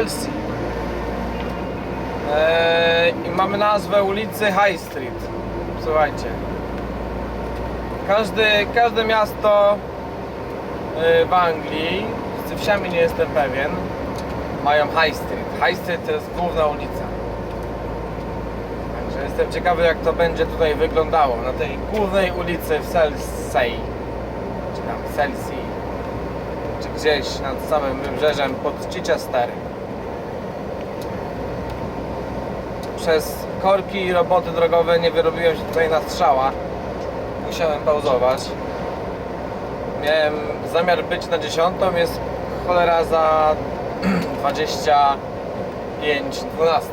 Chelsea. Eee, I mamy nazwę ulicy High Street. Słuchajcie. Każdy, każde miasto e, w Anglii, z wsiami nie jestem pewien, mają High Street. High Street to jest główna ulica. Także jestem ciekawy jak to będzie tutaj wyglądało na tej głównej ulicy w Chelsea. Czy tam Chelsea. Czy gdzieś nad samym wybrzeżem pod Chichester. Przez korki i roboty drogowe nie wyrobiłem się tutaj na strzała. Musiałem pauzować. Miałem zamiar być na dziesiątą, jest cholera za 25, 12.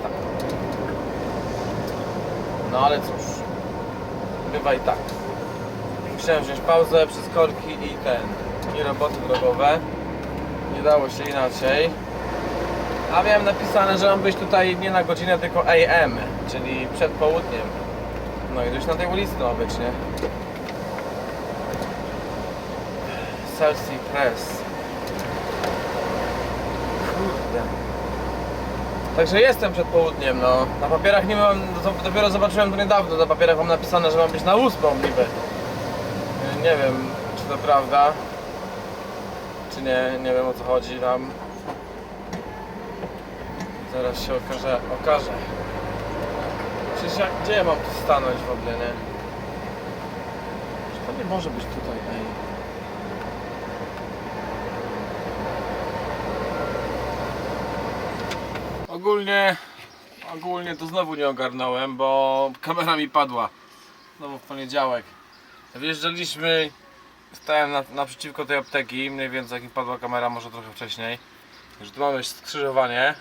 No ale cóż, bywa i tak. Musiałem wziąć pauzę przez korki i ten, i roboty drogowe. Nie dało się inaczej. A miałem napisane, że mam być tutaj nie na godzinę, tylko AM, czyli przed południem. No i dość na tej ulicy ma być, nie? Chelsea Press. Kurde. Także jestem przed południem, no. Na papierach nie mam, dopiero zobaczyłem to niedawno, na papierach mam napisane, że mam być na ósmą niby. Nie wiem, czy to prawda, czy nie, nie wiem o co chodzi tam. Zaraz się okaże, okaże. Przecież jak, gdzie ja mam tu stanąć w ogóle, nie? To nie może być tutaj, ej. Ogólnie, ogólnie to znowu nie ogarnąłem, bo kamera mi padła. Znowu w poniedziałek. Wjeżdżaliśmy, stałem na, naprzeciwko tej apteki, mniej więcej jak mi padła kamera, może trochę wcześniej. Już tu mamy skrzyżowanie.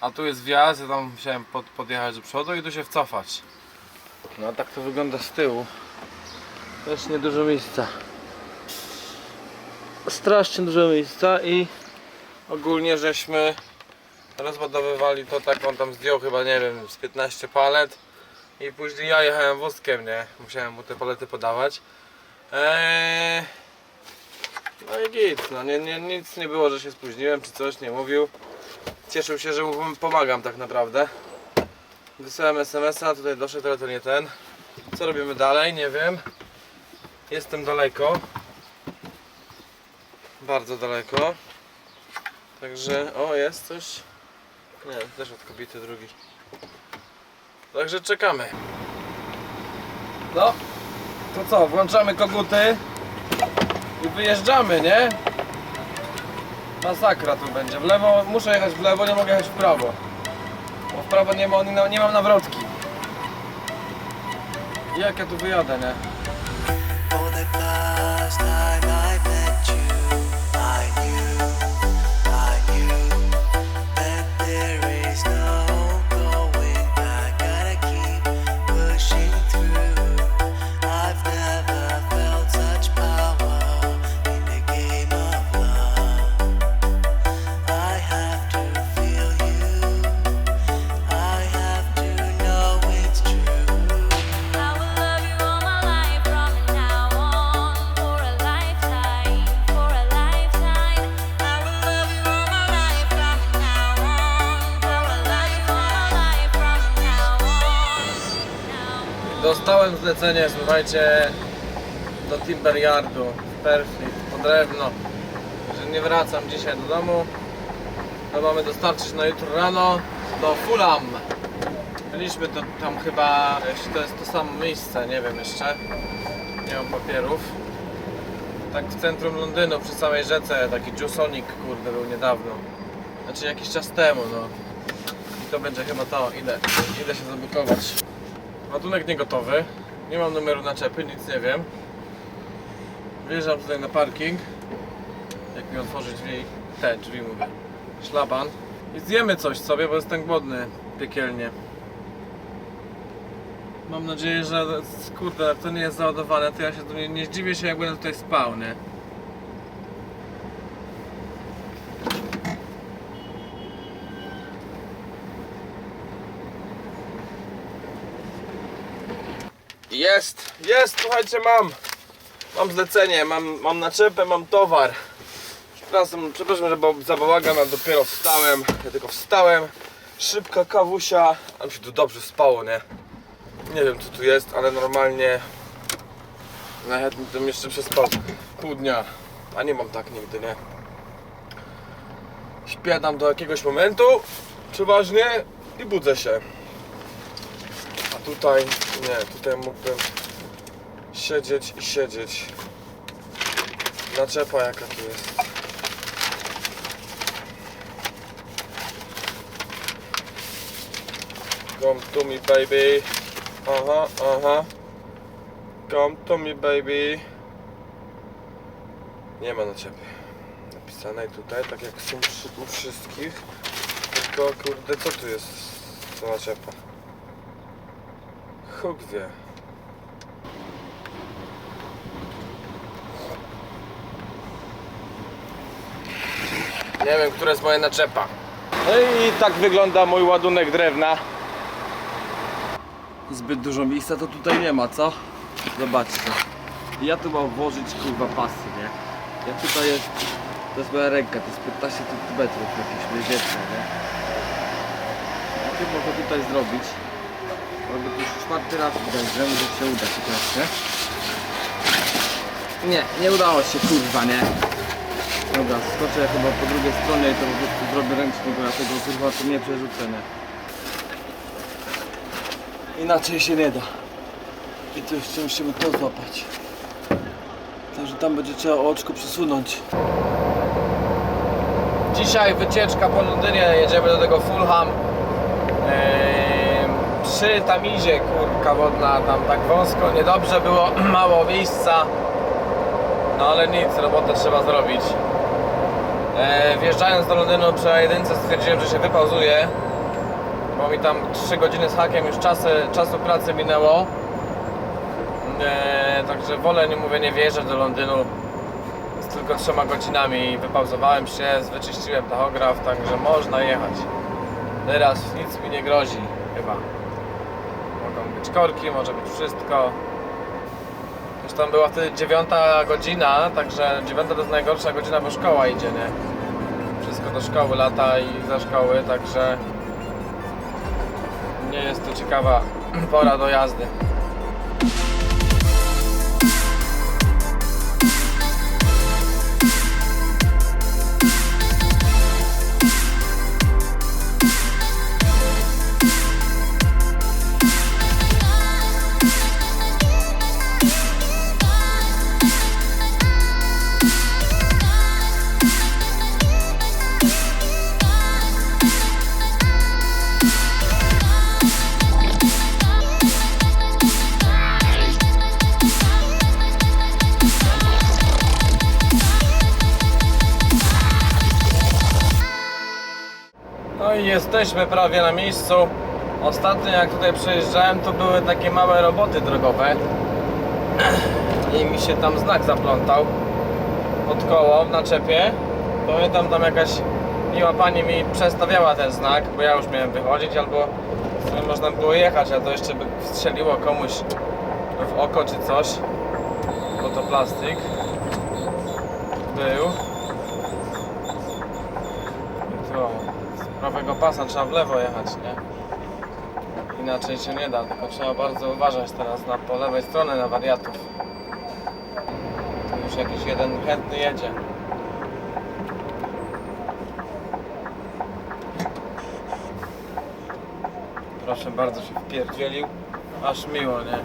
A tu jest wjazd, ja tam musiałem pod, podjechać do przodu i tu się wcofać. No a tak to wygląda z tyłu. Też niedużo miejsca. Strasznie dużo miejsca i ogólnie żeśmy rozładowywali to tak, on tam zdjął chyba, nie wiem, z 15 palet i później ja jechałem wózkiem, nie? Musiałem mu te palety podawać. Eee... No i git, no nie, nie, nic nie było, że się spóźniłem czy coś, nie mówił. Cieszył się, że mu pomagam tak naprawdę. Wysłałem SMS-a, tutaj doszedł, ale to nie ten. Co robimy dalej? Nie wiem. Jestem daleko. Bardzo daleko. Także, o jest coś. Nie, też od kobiety drugi. Także czekamy. No, to co, włączamy koguty i wyjeżdżamy, nie? Masakra tu będzie. W lewo, muszę jechać w lewo, nie mogę jechać w prawo. Bo w prawo nie, ma, nie, mam nawrotki. Jak ja tu wyjadę, nie? Dostałem zlecenie, słuchajcie, do Timber Yardu w Perfleet po drewno, że nie wracam dzisiaj do domu. To mamy dostarczyć na jutro rano do Fulham. Byliśmy to, tam chyba, jeśli to jest to samo miejsce, nie wiem jeszcze, nie mam papierów. Tak w centrum Londynu, przy samej rzece, taki Jusonic, kurde, był niedawno. Znaczy jakiś czas temu, no. I to będzie chyba to, idę, idę się zabukować. Ładunek nie gotowy. Nie mam numeru naczepy, nic nie wiem. Wjeżdżam tutaj na parking. Jak mi otworzyć drzwi, te drzwi mówię. Szlaban. I zjemy coś sobie, bo jestem głodny piekielnie. Mam nadzieję, że kurde, jak to nie jest załadowane, to ja się nie, nie zdziwię się jak będę tutaj spał, nie? Jest, jest, słuchajcie, mam. Mam zlecenie, mam, mam naczepę, mam towar. Przepraszam, przepraszam, że bo- za bałagan, ale dopiero wstałem. Ja tylko wstałem. Szybka kawusia. A mi się tu dobrze spało, nie? Nie wiem co tu jest, ale normalnie najchętniej bym jeszcze przespał pół dnia. A nie mam tak nigdy, nie? Śpię tam do jakiegoś momentu, przeważnie, i budzę się. Tutaj, nie, tutaj mógłbym siedzieć i siedzieć. Naczepa jaka tu jest. Come to me baby. Aha, aha. Come to me baby. Nie ma naczepy. Napisanej tutaj, tak jak są przy, u wszystkich. Tylko kurde, co tu jest za naczepa? Huk wie. Nie wiem, która jest moja naczepa. No i tak wygląda mój ładunek drewna. Zbyt dużo miejsca to tutaj nie ma, co? Zobaczcie. Ja tu mam włożyć kurwa pasy, nie? Ja tutaj jest... To jest moja ręka, to jest 15 cm jakieś mniej więcej, nie? Ja tu mogę tutaj zrobić. Robię to już czwarty raz będzie, może się uda ciekawe, nie? Nie, nie udało się kurwa, nie? Dobra, skoczę chyba po drugiej stronie i to po prostu zrobię ręcznie, bo ja tego kurwa tu nie przerzucę, nie? Inaczej się nie da. I tu jeszcze musimy to złapać. Także tam będzie trzeba oczko przesunąć. Dzisiaj wycieczka po Londynie, jedziemy do tego Fulham. Eee, przy Tamizie kurka wodna, tam tak wąsko, niedobrze było, mało miejsca. No ale nic, robotę trzeba zrobić. Eee, wjeżdżając do Londynu przy jedynce stwierdziłem, że się wypauzuję. Bo mi tam 3 godziny z hakiem już czasy, czasu pracy minęło. Eee, także wolę, nie mówię, nie wjeżdżać do Londynu z tylko trzema godzinami. Wypauzowałem się, wyczyściłem tachograf, także można jechać. Teraz nic mi nie grozi, chyba. Być korki, może być wszystko. Już tam była wtedy dziewiąta godzina, także dziewiąta to jest najgorsza godzina, bo szkoła idzie, nie? Wszystko do szkoły lata i za szkoły, także nie jest to ciekawa pora do jazdy. Jesteśmy prawie na miejscu. Ostatnio jak tutaj przejeżdżałem, to były takie małe roboty drogowe. I mi się tam znak zaplątał pod koło w naczepie. Pamiętam tam jakaś miła pani mi przestawiała ten znak, bo ja już miałem wychodzić albo można było jechać, a to jeszcze by strzeliło komuś w oko czy coś. Bo to plastik był. I to prawego pasa trzeba w lewo jechać, nie? Inaczej się nie da, tylko trzeba bardzo uważać teraz na po lewej stronie na wariatów. Tu już jakiś jeden chętny jedzie. Proszę bardzo się wpierdzielił. Aż miło, nie?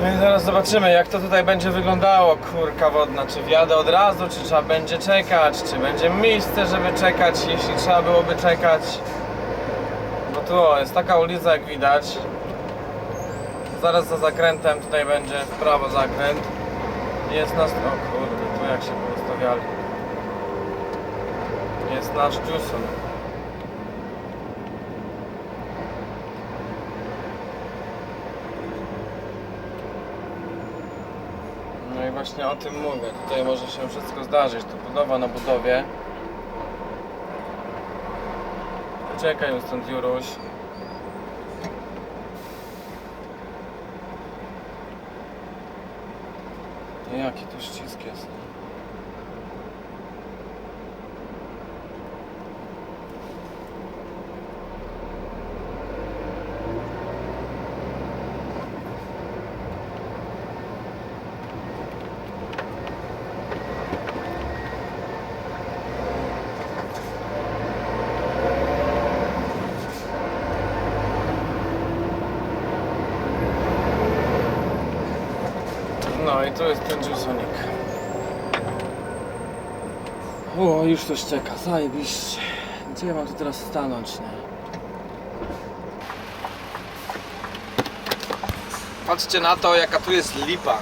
No i zaraz zobaczymy jak to tutaj będzie wyglądało, kurka wodna. Czy wjadę od razu, czy trzeba będzie czekać, czy będzie miejsce, żeby czekać, jeśli trzeba byłoby czekać. Bo tu o, jest taka ulica jak widać. Zaraz za zakrętem tutaj będzie w prawo zakręt. Jest nas... O kurde, tu jak się poustawiali. Jest nasz Juson. właśnie o tym mówię. Tutaj może się wszystko zdarzyć. To budowa na budowie. Uciekaj stąd Juruś. I tu jest ten Jusonik. O, już coś czeka, zajebiście. Gdzie ja mam tu teraz stanąć, nie? Patrzcie na to, jaka tu jest lipa.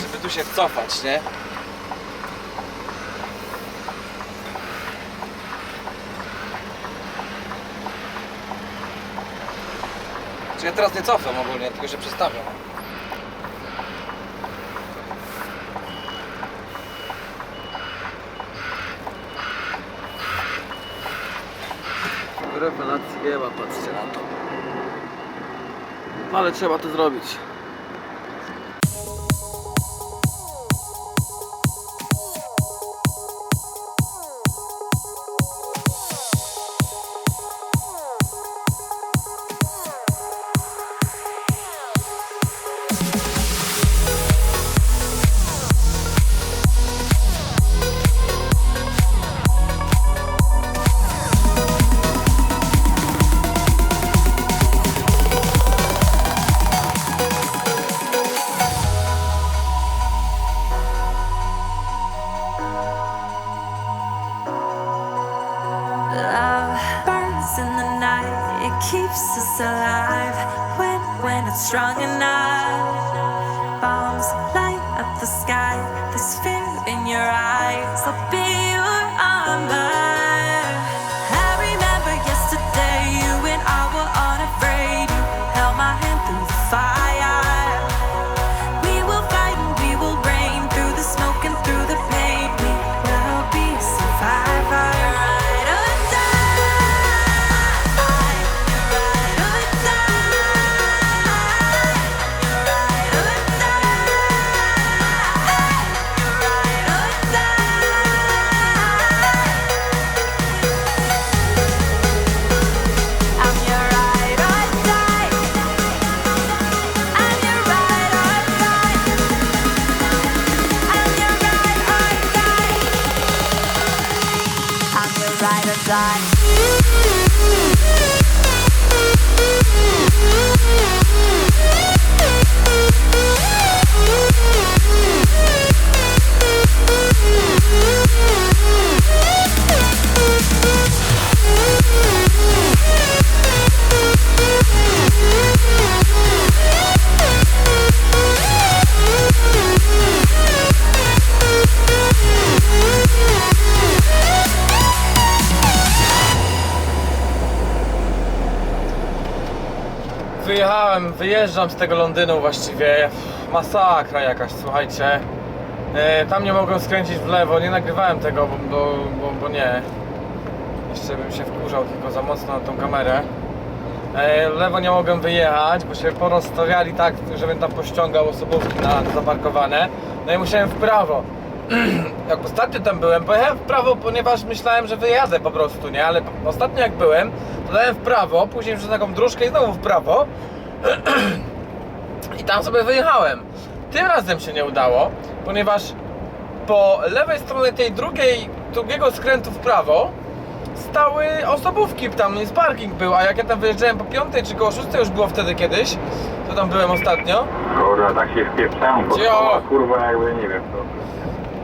Żeby tu się cofać, nie? Czy ja teraz nie cofam ogólnie, tylko się przestawiam. Rewelacji nie ma, patrzcie na to. Ale trzeba to zrobić. night. Ride or die. Wyjeżdżam z tego Londynu właściwie. Masakra jakaś, słuchajcie. E, tam nie mogłem skręcić w lewo, nie nagrywałem tego, bo, bo, bo, nie. Jeszcze bym się wkurzał tylko za mocno na tą kamerę. E, w lewo nie mogłem wyjechać, bo się porozstawiali tak, żebym tam pościągał osobówki na zaparkowane. No i musiałem w prawo. jak ostatnio tam byłem, pojechałem w prawo, ponieważ myślałem, że wyjadę po prostu, nie? Ale ostatnio jak byłem, to dałem w prawo, później przez taką dróżkę i znowu w prawo. I tam sobie wyjechałem. Tym razem się nie udało, ponieważ po lewej stronie tej drugiej, drugiego skrętu w prawo stały osobówki, tam jest parking był, a jak ja tam wyjeżdżałem po piątej czy koło szóstej już było wtedy kiedyś, to tam byłem ostatnio, Kurwa, tak się wpieprzałem, bo szkoła, kurwa, jakby nie wiem,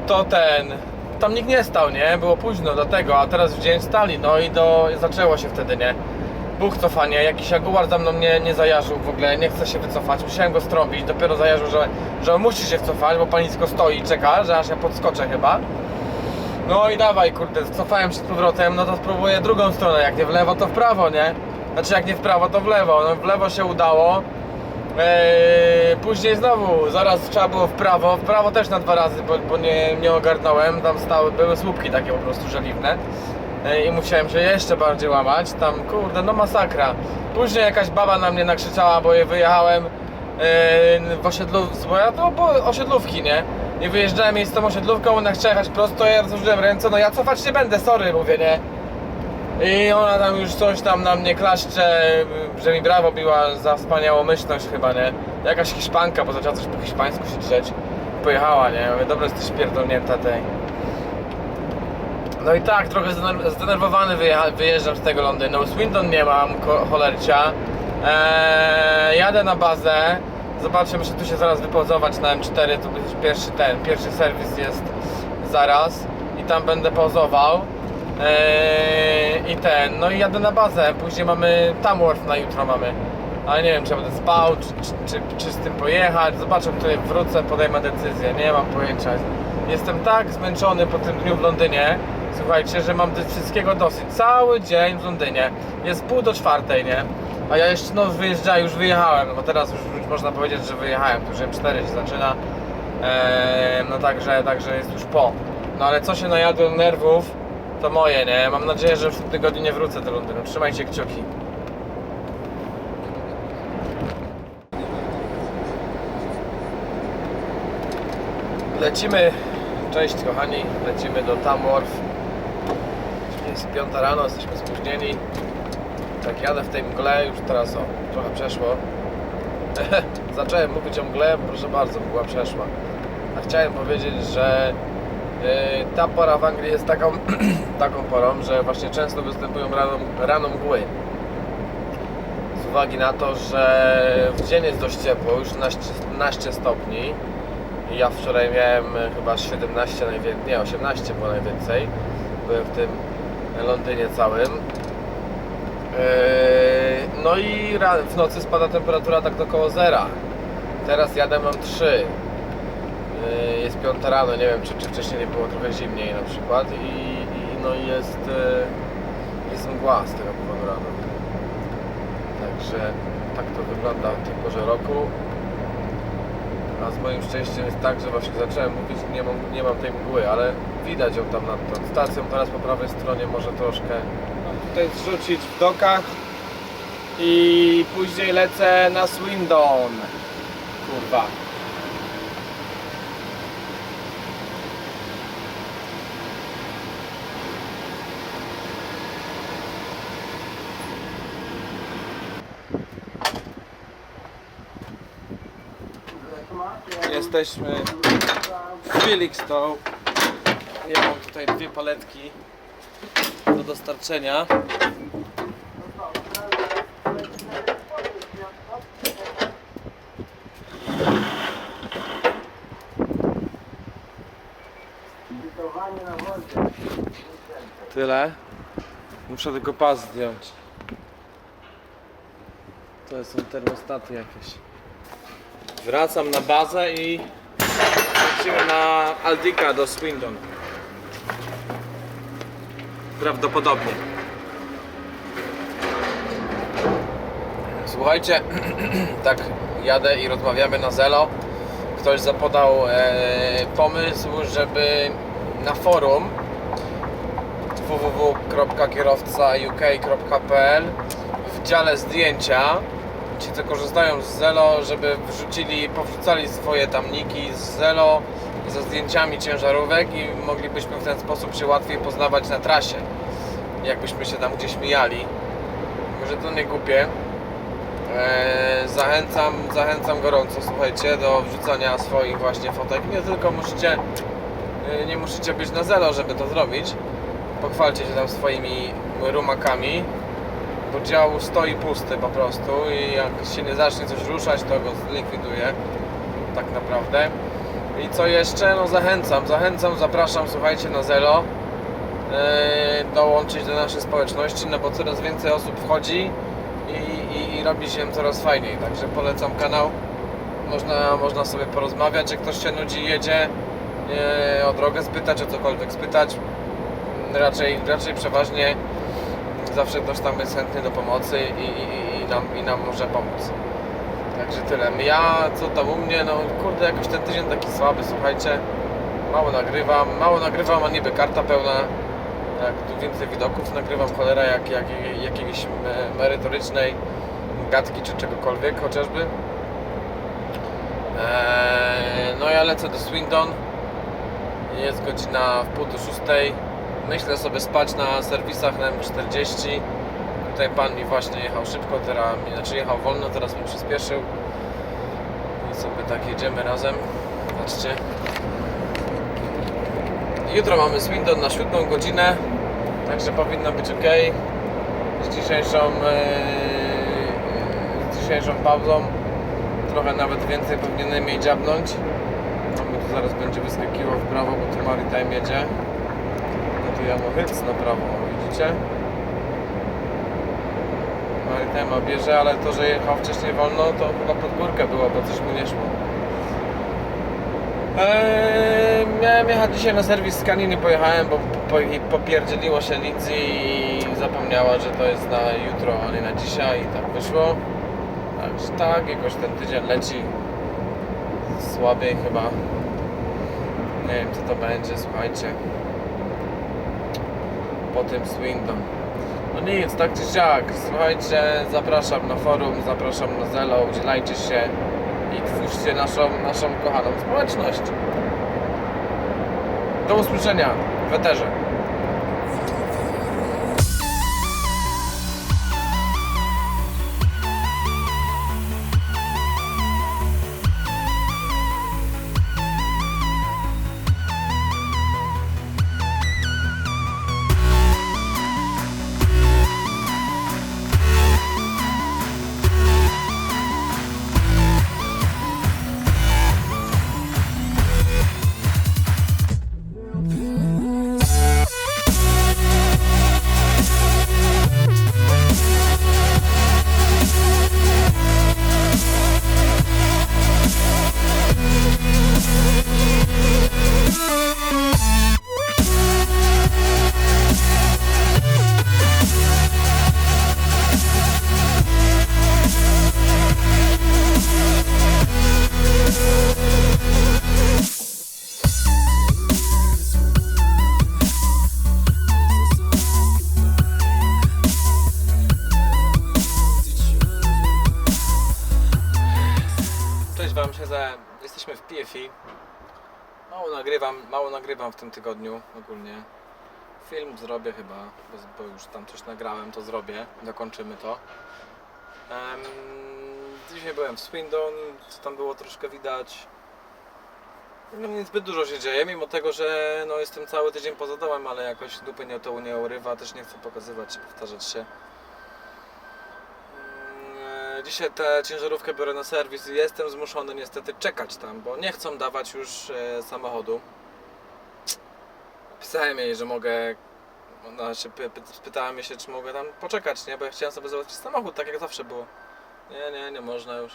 to... to ten. Tam nikt nie stał, nie? Było późno do tego, a teraz w dzień stali, no i do, zaczęło się wtedy, nie? Buch cofanie, jakiś jaguar za mną nie, nie zajarzył w ogóle, nie chce się wycofać, musiałem go strąbić, dopiero zajarzył, że, że on musi się wcofać, bo panisko stoi i czeka, że aż ja podskoczę chyba. No i dawaj, kurde, cofałem się z powrotem, no to spróbuję drugą stronę, jak nie w lewo, to w prawo, nie? Znaczy jak nie w prawo, to w lewo, no w lewo się udało. Eee, później znowu, zaraz trzeba było w prawo, w prawo też na dwa razy, bo, bo nie, nie ogarnąłem, tam stały, były słupki takie po prostu żeliwne. E, i musiałem się jeszcze bardziej łamać. Tam, kurde, no masakra. Później jakaś baba na mnie nakrzyczała, bo je wyjechałem e, w osiedlów, bo ja to bo osiedlówki, nie? I wyjeżdżałem jej z tą osiedlówką, ona chciała jechać prosto, ja rozłożyłem ręce, no ja cofać nie będę, sorry, mówię, nie? I ona tam już coś tam na mnie klaszcze, że mi brawo biła za wspaniałomyślność chyba, nie? Jakaś Hiszpanka, bo zaczęła coś po hiszpańsku się drzeć. Pojechała, nie? Mówię, dobra, jesteś pierdolnięta tej. No i tak, trochę zdener- zdenerwowany wyjeżdżam z tego Londynu. Swindon nie mam, cholercia. Eee, jadę na bazę. Zobaczę, muszę tu się zaraz wypauzować na M4. Tu będzie pierwszy ten, pierwszy serwis jest zaraz. I tam będę pauzował. Eee, I ten, no i jadę na bazę. Później mamy Tamworth na jutro mamy. Ale nie wiem, czy będę spał, czy, czy, czy, czy z tym pojechać. Zobaczę, tutaj wrócę, podejmę decyzję. Nie mam pojęcia. Jestem tak zmęczony po tym dniu w Londynie. Słuchajcie, że mam wszystkiego dosyć. Cały dzień w Londynie. Jest pół do czwartej, nie? A ja jeszcze no wyjeżdżałem, już wyjechałem, bo teraz już, już można powiedzieć, że wyjechałem. Tu już M4 się zaczyna. Eee, no także, także jest już po. No ale co się najadłem nerwów, to moje, nie? Mam nadzieję, że w tym tygodniu nie wrócę do Londynu. Trzymajcie kciuki. Lecimy, cześć kochani, lecimy do Tamworth. Jest piąta rano, jesteśmy spóźnieni. Tak jadę w tej mgle, już teraz o, trochę przeszło. Zacząłem mówić o mgle, proszę bardzo, mgła przeszła. A chciałem powiedzieć, że yy, ta pora w Anglii jest taką, taką porą, że właśnie często występują rano, rano mgły. Z uwagi na to, że w dzień jest dość ciepło, już 12 stopni. I Ja wczoraj miałem chyba 17 najwięcej, nie 18 było najwięcej. Byłem w tym Londynie całym. Yy, No i w nocy spada temperatura tak do około zera. Teraz jadę mam 3. Yy, Jest piąta rano, nie wiem czy, czy wcześniej nie było trochę zimniej na przykład i, i no jest, yy, jest mgła z tego powodu rano. Także tak to wygląda w tej porze roku. A z moim szczęściem jest tak, że właśnie zacząłem mówić, nie mam, nie mam tej mgły, ale widać ją tam nad tą stacją, teraz po prawej stronie może troszkę. Mam tutaj zrzucić w dokach i później lecę na Swindon. Kurwa. Jesteśmy w Felixstowe. Ja mam tutaj dwie paletki do dostarczenia. Tyle. Muszę tylko pas zdjąć. To są termostaty jakieś. Wracam na bazę i lecimy na Aldika do Swindon. Prawdopodobnie. Słuchajcie, tak jadę i rozmawiamy na Zelo. Ktoś zapodał e, pomysł, żeby na forum www.kierowcauk.pl w dziale zdjęcia ci co korzystają z Zelo, żeby wrzucili, powrzucali swoje tam niki z Zelo ze zdjęciami ciężarówek i moglibyśmy w ten sposób się łatwiej poznawać na trasie. Jakbyśmy się tam gdzieś mijali. Może to nie głupie. Eee, zachęcam, zachęcam gorąco, słuchajcie, do wrzucania swoich właśnie fotek. Nie tylko musicie, e, nie musicie być na Zelo, żeby to zrobić. Pochwalcie się tam swoimi rumakami bo dział stoi pusty po prostu i jak się nie zacznie coś ruszać, to go zlikwiduje tak naprawdę. I co jeszcze? No zachęcam, zachęcam, zapraszam, słuchajcie na Zelo yy, dołączyć do naszej społeczności, no bo coraz więcej osób wchodzi i, i, i robi się coraz fajniej, także polecam kanał. Można, można sobie porozmawiać, jak ktoś się nudzi, jedzie yy, o drogę spytać, o cokolwiek spytać. Raczej, raczej przeważnie zawsze ktoś tam jest chętny do pomocy i, i, i, nam, i nam może pomóc. Także tyle. Ja, co tam u mnie, no kurde, jakoś ten tydzień taki słaby, słuchajcie. Mało nagrywam, mało nagrywam, a niby karta pełna. jak tu więcej widoków nagrywam cholera jak, jak, jak jakiejś me- merytorycznej gadki czy czegokolwiek chociażby. Eee, no ja lecę do Swindon. Jest godzina w pół do szóstej. Myślę sobie spać na serwisach na M40. Tutaj pan mi właśnie jechał szybko, teraz, znaczy jechał wolno, teraz mi przyspieszył. I sobie tak jedziemy razem. Patrzcie. Jutro mamy Swindon na 7 godzinę, także powinno być ok. Z dzisiejszą, e, z dzisiejszą pauzą trochę nawet więcej powinienem jej dziabnąć. No mi tu zaraz będzie wyskakiwał w prawo, bo tu Maritime jedzie. No tu ja mu hyc na prawo, widzicie? Maritime bierze, ale to, że jechał wcześniej wolno, to chyba pod górkę było, bo coś mu nie szło. Eee, miałem jechać dzisiaj na serwis z Kaniny, pojechałem, bo po, popierdzieliło się Lidzy i zapomniała, że to jest na jutro, a nie na dzisiaj i tak wyszło. Także tak, jakoś ten tydzień leci słabiej chyba. Nie wiem co to będzie, słuchajcie. Po tym Swindon. No nic, tak czy siak, słuchajcie, zapraszam na forum, zapraszam na Zelo, udzielajcie się i twórzcie naszą, naszą kochaną społeczność. Do usłyszenia w Eterze. Nagrywam, mało nagrywam w tym tygodniu ogólnie. Film zrobię chyba, bo, bo już tam coś nagrałem, to zrobię, dokończymy to. Em, dzisiaj byłem w Swindon, co tam było troszkę widać. No nie zbyt dużo się dzieje, mimo tego, że no, jestem cały tydzień poza domem, ale jakoś dupy nie to nie urywa, też nie chcę pokazywać, powtarzać się. Dzisiaj tę ciężarówkę biorę na serwis i jestem zmuszony niestety czekać tam, bo nie chcą dawać już e, samochodu. Pisałem jej, że mogę. Się py, py, się, czy mogę tam poczekać, nie? Bo ja chciałem sobie załatwić samochód, tak jak zawsze było. Nie, nie, nie można już.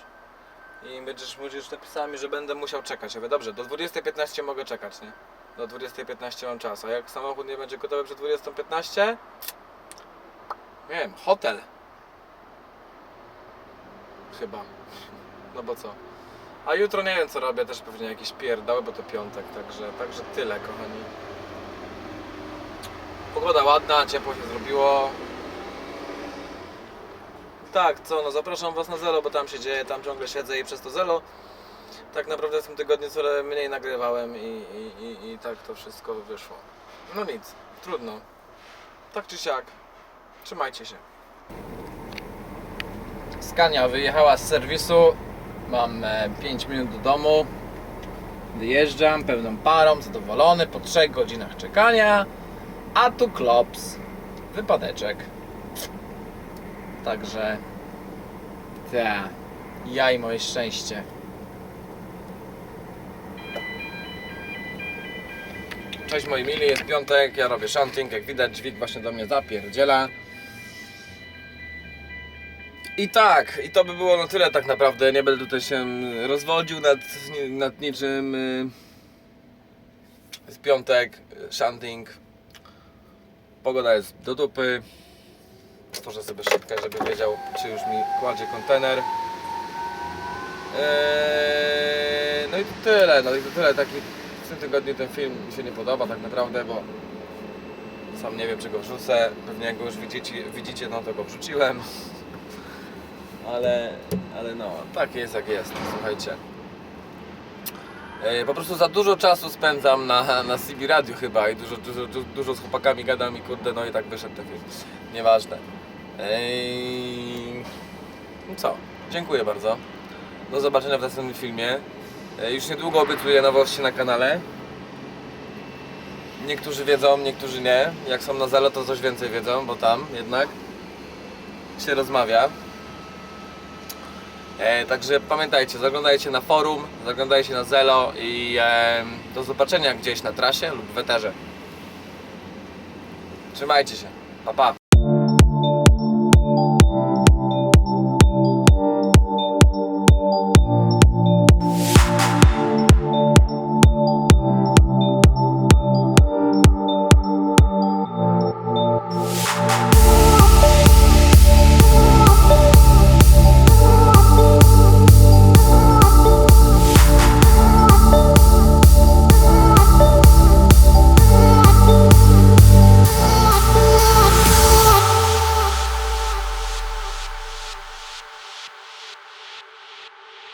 I będziesz musisz napisała mi, że będę musiał czekać. Ja mówię, dobrze, do 20.15 mogę czekać, nie? Do 20.15 mam czas, a jak samochód nie będzie gotowy przed 20.15, nie wiem, hotel. Chyba. No bo co? A jutro nie wiem co robię, też pewnie jakieś pierdały, bo to piątek, także, także tyle kochani. Pogoda ładna, ciepło się zrobiło. Tak, co, no zapraszam Was na Zelo, bo tam się dzieje, tam ciągle siedzę i przez to Zelo tak naprawdę w tym tygodniu coraz mniej nagrywałem i, i, i, i tak to wszystko wyszło. No nic, trudno. Tak czy siak, trzymajcie się. Skania wyjechała z serwisu. Mam 5 minut do domu. Wyjeżdżam pełną parą, zadowolony po 3 godzinach czekania. A tu klops. Wypadeczek. Także. Ta. Ja i moje szczęście. Cześć moi mili, jest piątek, ja robię shunting, jak widać dźwig właśnie do mnie zapierdziela. I tak, i to by było na tyle tak naprawdę. Nie będę tutaj się rozwodził nad, nad niczym. Jest piątek, shunting. Pogoda jest do dupy. Otworzę sobie szybkę, żeby wiedział, czy już mi kładzie kontener. Eee, no i to tyle, no i to tyle. Taki w tym tygodniu ten film mi się nie podoba tak naprawdę, bo Sam nie wiem, czy go wrzucę. Pewnie jak go już widzicie, widzicie no to go wrzuciłem. Ale, ale no, tak jest jak jest, słuchajcie. E, Po prostu za dużo czasu spędzam na, na CB Radio chyba i dużo, dużo, du- dużo z chłopakami gadam i kurde, no i tak wyszedł ten film. Nieważne. No co, dziękuję bardzo. Do zobaczenia w następnym filmie. E, Już niedługo obiecuję nowości na kanale. Niektórzy wiedzą, niektórzy nie. Jak są na zale, to coś więcej wiedzą, bo tam jednak się rozmawia. E, także pamiętajcie, zaglądajcie na forum, zaglądajcie na Zelo i e, do zobaczenia gdzieś na trasie lub w eterze. Trzymajcie się. Pa, pa.